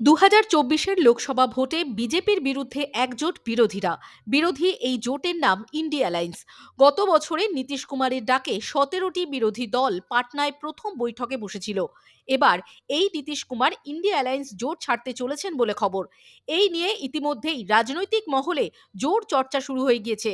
দু হাজার চব্বিশের লোকসভা ভোটে বিজেপির বিরুদ্ধে একজোট বিরোধীরা। বিরোধী এই জোটের নাম ইন্ডিয়া অ্যালায়েন্স। গত বছরে নীতিশ কুমারের ডাকে সতেরোটি বিরোধী দল পাটনায় প্রথম বৈঠকে বসেছিল। এবার এই নীতিশ কুমার ইন্ডিয়া অ্যালায়েন্স জোট ছাড়তে চলেছেন বলে খবর। এই নিয়ে ইতিমধ্যেই রাজনৈতিক মহলে জোর চর্চা শুরু হয়ে গিয়েছে।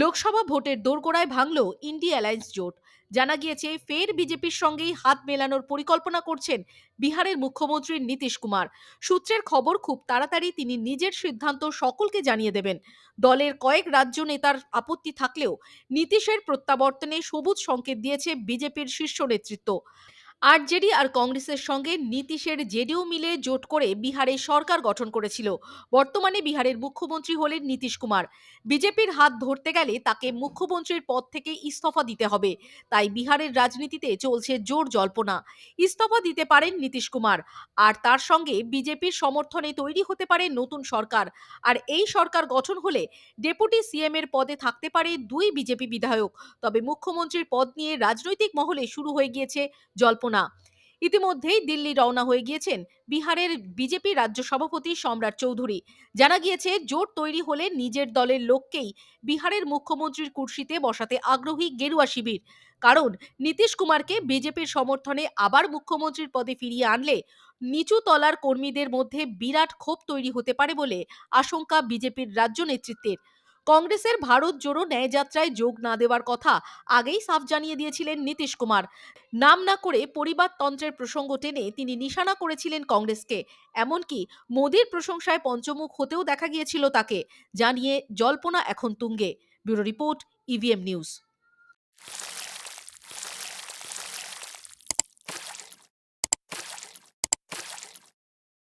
লোকসভা ভোটের দোরগোড়ায় ভাঙল ইন্ডিয়া অ্যালায়েন্স জোট। জানা গিয়েছে, ফের বিজেপির সঙ্গেই হাত মেলানোর পরিকল্পনা করছেন বিহারের মুখ্যমন্ত্রী নীতিশ কুমার। সূত্রের খবর, খুব তাড়াতাড়ি তিনি নিজের সিদ্ধান্ত সকলকে জানিয়ে দেবেন। দলের কয়েক রাজ্য নেতার আপত্তি থাকলেও নীতিশের প্রত্যাবর্তনে সবুজ সংকেত দিয়েছে বিজেপির শীর্ষ নেতৃত্ব। আরজেডি আর কংগ্রেসের সঙ্গে নীতিশের জেডিইউ মিলে জোট করে বিহারে সরকার গঠন করেছিল। বর্তমানে বিহারের মুখ্যমন্ত্রী হলেন নীতিশ কুমার। বিজেপির হাত ধরতে গেলে তাকে মুখ্যমন্ত্রীর পদ থেকে ইস্তফা দিতে হবে। তাই বিহারের রাজনীতিতে চলছে জোর জল্পনা। ইস্তফা দিতে পারেন নীতিশ কুমার। আর তার সঙ্গে বিজেপির সমর্থনে তৈরি হতে পারে নতুন সরকার। আর এই সরকার গঠন হলে ডেপুটি সিএম এর পদে থাকতে পারে দুই বিজেপি বিধায়ক। তবে মুখ্যমন্ত্রীর পদ নিয়ে রাজনৈতিক মহলে শুরু হয়ে গিয়েছে জল্পনা। ইতিমধ্যেই দিল্লি রওনা হয়ে গিয়েছেন বিহারের বিজেপি রাজ্য সভাপতি সম্রাট চৌধুরী। জানা গিয়েছে, জোট তৈরি হলে নিজের দলের লোককেই বিহারের মুখ্যমন্ত্রীর কুর্সিতে বসাতে আগ্রহী গেরুয়া শিবির। কারণ, নীতিশ কুমারকে বিজেপির সমর্থনে আবার মুখ্যমন্ত্রীর পদে ফিরিয়ে আনলে নিচু তলার কর্মীদের মধ্যে বিরাট ক্ষোভ তৈরি হতে পারে বলে আশঙ্কা বিজেপির রাজ্য নেতৃত্বের। কংগ্রেসের ভারত জোড়ো ন্যায়যাত্রায় যোগ না দেওয়ার কথা আগেই সাফ জানিয়ে দিয়েছিলেন নীতিশ কুমার। নাম না করে পরিবারতন্ত্রের প্রসঙ্গ টেনে তিনি নিশানা করেছিলেন কংগ্রেসকে। এমনকি মোদীর প্রশংসায় পঞ্চমুখ হতেও দেখা গিয়েছিল তাকে। জানিয়ে জল্পনা এখন তুঙ্গে। Bureau report EVM news